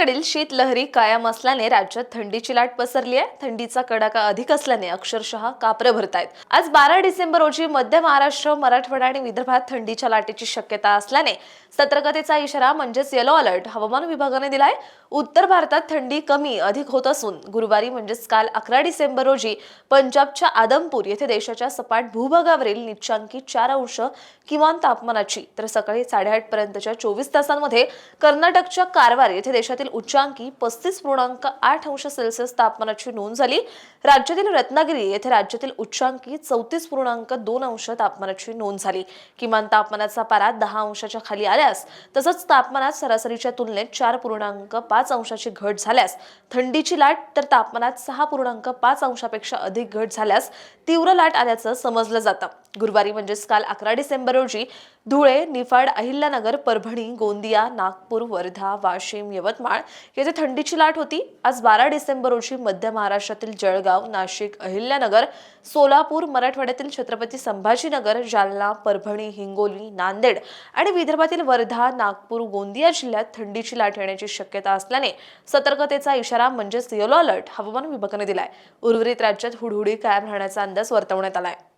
उत्तरेकडील शीतलहरी कायम असल्याने राज्यात थंडीची लाट पसरली आहे. थंडीचा कडाका अधिक असल्याने अक्षरशः कापरं भरतायत. आज बारा डिसेंबर रोजी मध्य महाराष्ट्र मराठवाडा आणि विदर्भात थंडीच्या लाटेची शक्यता असल्याने सतर्कतेचा इशारा म्हणजेच येलो अलर्ट हवामान विभागाने दिलाय. उत्तर भारतात थंडी कमी अधिक होत असून गुरुवारी म्हणजेच काल अकरा डिसेंबर रोजी पंजाबच्या आदमपूर येथे देशाच्या सपाट भूभागावरील निचांकी चार अंश किमान तापमानाची तर सकाळी साडेआठ पर्यंतच्या चोवीस तासांमध्ये कर्नाटकच्या कारवार येथे देशातील उच्चांकी पस्तीस पूर्णांक आठ अंश सेल्सिअस तापमानाची नोंद झाली. राज्यातील रत्नागिरी येथे राज्यातील उच्चांकी चौतीस पूर्णांक दोन अंश तापमानाची नोंद झाली. किमान तापमानाचा पारा दहा अंशाच्या खाली आल्यास तसंच तापमानात सरासरीच्या तुलनेत चार पूर्णांक पाच अंशाची घट झाल्यास थंडीची लाट तर तापमानात सहा पूर्णांक पाच अंशापेक्षा अधिक घट झाल्यास तीव्र लाट आल्याचं समजलं जातं. गुरुवारी म्हणजेच काल अकरा डिसेंबर रोजी धुळे निफाड अहिल्यानगर परभणी गोंदिया नागपूर वर्धा वाशिम यवतमाळ येथे थंडीची लाट होती. आज बारा डिसेंबर रोजी मध्य महाराष्ट्रातील जळगाव नाशिक अहिल्यानगर सोलापूर मराठवाड्यातील छत्रपती संभाजीनगर जालना परभणी हिंगोली नांदेड आणि विदर्भातील वर्धा नागपूर गोंदिया जिल्ह्यात थंडीची लाट येण्याची शक्यता असल्याने सतर्कतेचा इशारा म्हणजेच येलो अलर्ट हवामान विभागाने दिलाय. उर्वरित राज्यात हुडहुडी कायम राहण्याचा अंदाज वर्तवण्यात आलाय.